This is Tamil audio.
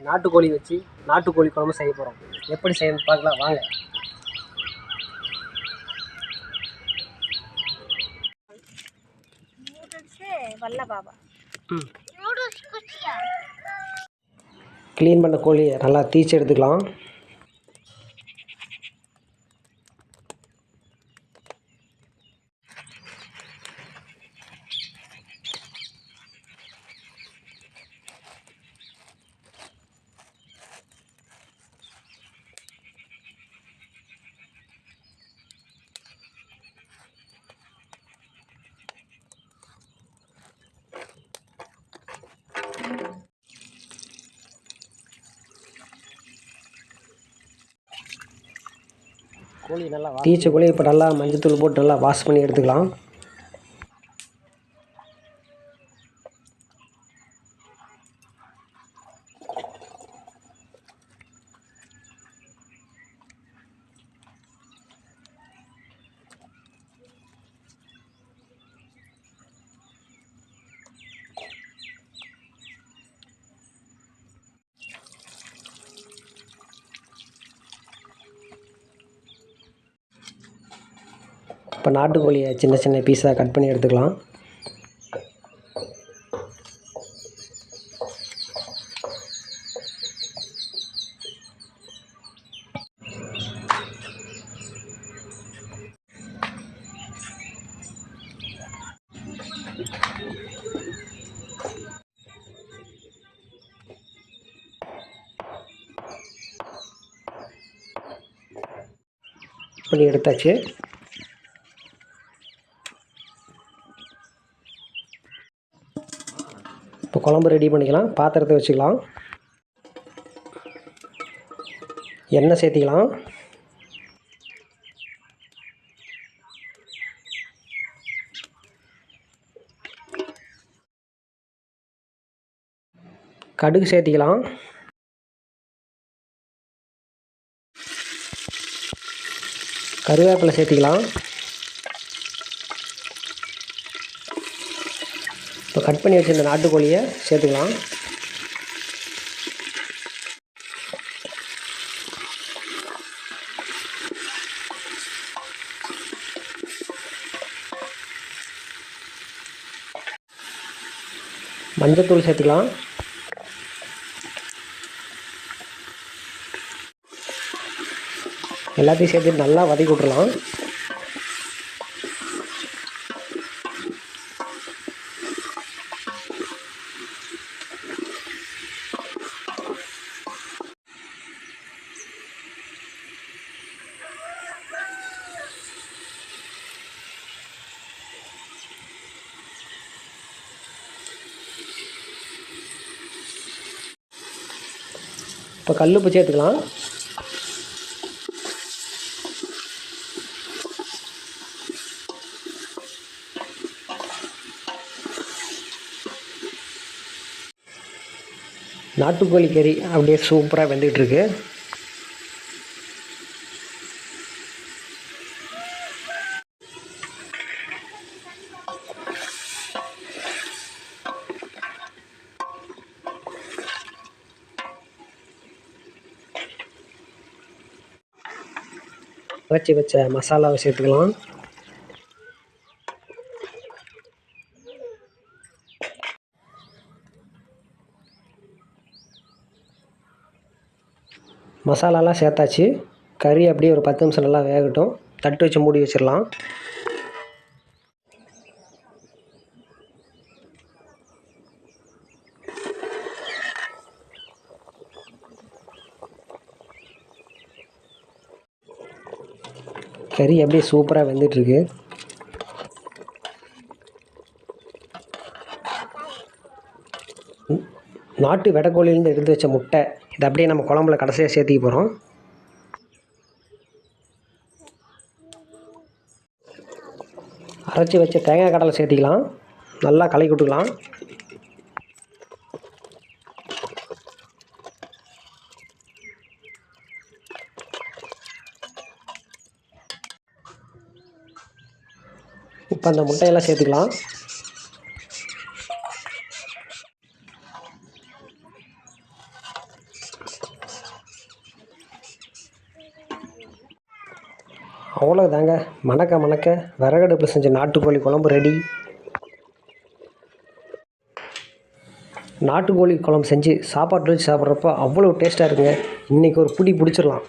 நாட்டுக்கோழி வச்சு நாட்டுக்கோழி குழம்பு செய்ய போகிறோம் எப்படி செய்யணும் பார்க்கலாம் வாங்க. பாபா க்ளீன் பண்ண கோழியை நல்லா தீச்சு எடுத்துக்கலாம். டீச்சர் கூட இப்போ நல்லா மஞ்சள் தூள் போட்டு நல்லா வாஷ் பண்ணி எடுத்துக்கலாம். இப்போ நாட்டுக்கோழியை சின்ன சின்ன பீஸாக கட் பண்ணி எடுத்துக்கலாம். பண்ணி எடுத்தாச்சு. இப்போ குழம்பு ரெடி பண்ணிக்கலாம் பாத்திரத்தை வச்சுக்கலாம். எண்ணெய் சேர்த்திக்கலாம். கடுகு சேர்த்திக்கலாம். கருவேப்பிலை சேர்த்திக்கலாம். இப்போ கட் பண்ணி வச்சுருந்த நாட்டுக்கோழியை சேர்த்துக்கலாம். மஞ்சத்தூள் சேர்த்துக்கலாம். எல்லாத்தையும் சேர்த்து நல்லா வதக்கி விட்றலாம் இப்போ கல்லுப்பு சேர்த்துக்கலாம். நாட்டுக்கோழி கறி அப்படியே சூப்பராக வெந்துகிட்ருக்கு வச்சு வச்ச மசாலாவை சேர்த்துக்கலாம். மசாலாலாம் சேர்த்தாச்சு. கறி அப்படியே ஒரு பத்து நிமிஷம் நல்லா வேகட்டும். தட்டு வச்சு மூடி வச்சிடலாம். கறி அப்படியே சூப்பராக வெந்துட்டுருக்கு. நாட்டு வெடக்கோழிலேருந்து எடுத்து வச்ச முட்டை இதை அப்படியே நம்ம குழம்புல கடைசியாக சேர்த்திக்க போகிறோம் அரைச்சி வச்ச தேங்காய் கடலை சேர்த்திக்கலாம். நல்லா கலக்கி விட்டுக்கலாம். இப்போ அந்த முட்டையெல்லாம் சேர்த்துக்கலாம். அவ்வளோதாங்க மணக்க மணக்க விறகடுப்பு செஞ்ச நாட்டுக்கோழி குழம்பு ரெடி நாட்டுக்கோழி குழம்பு செஞ்சு சாப்பாடு வச்சு சாப்பிட்றப்ப அவ்வளோ டேஸ்ட்டாக இருக்குங்க. இன்றைக்கி ஒரு பிடி பிடிச்சிடலாம்.